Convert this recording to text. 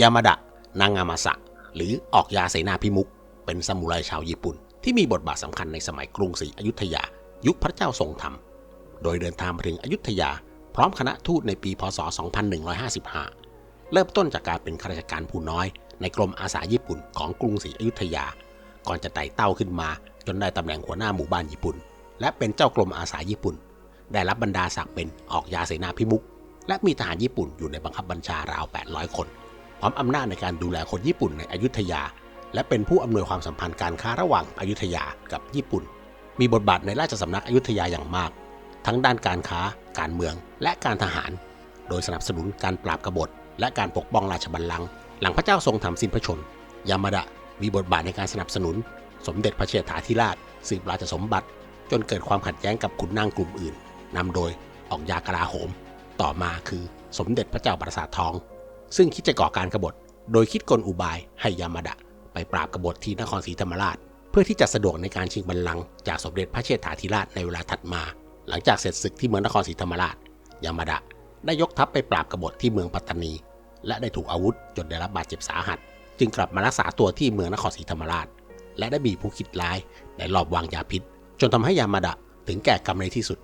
ยามาดะ นางามาสะ หรือออกยาเสนาพิมุก เป็นซามูไรชาวญี่ปุ่น ที่มีบทบาทสำคัญในสมัยกรุงศรีอยุธยา ยุคพระเจ้าทรงธรรม โดยเดินทางมาถึงอยุธยา พร้อมคณะทูตในปีพศ 2155 เริ่มต้นจากการเป็นข้าราชการผู้น้อย ในกรมอาสาญี่ปุ่นของกรุงศรีอยุธยา ก่อนจะไต่เต้าขึ้นมา จนได้ตำแหน่งหัวหน้าหมู่บ้านญี่ปุ่น และเป็นเจ้ากรมอาสาญี่ปุ่น ได้รับบรรดาศักดิ์เป็นออกยาเสนาพิมุกและมีทหารญี่ปุ่นอยู่ในบังคับบัญชาราว 800 คน พร้อมอำนาจในการดูแลคนญี่ปุ่นในอยุธยา และเป็นผู้อำนวยความสัมพันธ์การค้าระหว่างอายุธยากับญี่ปุ่น มีบทบาทในราชสำนักอยุธยาอย่างมาก ทั้งด้านการค้า การเมือง และการทหาร โดยสนับสนุนการปราบกบฏ และการปกป้องราชบัลลังก์หลังพระเจ้าทรงทำสิ้นพระชน ยามาดะมีบทบาทในการสนับสนุน สมเด็จพระเชษฐาธิราช สืบราชสมบัติ จนเกิดความขัดแย้งกับขุนนางกลุ่มอื่นนำโดยออกยากลาโหม ต่อมาคือสมเด็จพระเจ้าปราสาททอง ซึ่งคิดจะก่อการกบฏ โดยคิดกลอุบายให้ยามาดะ ไปปราบกบฏที่นครศรีธรรมราช เพื่อที่จะสะดวกในการชิงบัลลังก์จากสมเด็จพระเชษฐาธิราชในเวลาถัดมา หลังจากเสร็จศึกที่เมืองนครศรีธรรมราช ยามาดะได้ยกทัพไปปราบกบฏที่เมืองปัตตานี และได้ถูกอาวุธจนได้รับบาดเจ็บสาหัส จึงกลับมารักษาตัวที่เมืองนครศรีธรรมราช และได้มีผู้คิดร้ายได้ลอบวางยาพิษ จนทำให้ยามาดะถึงแก่กรรมในที่สุด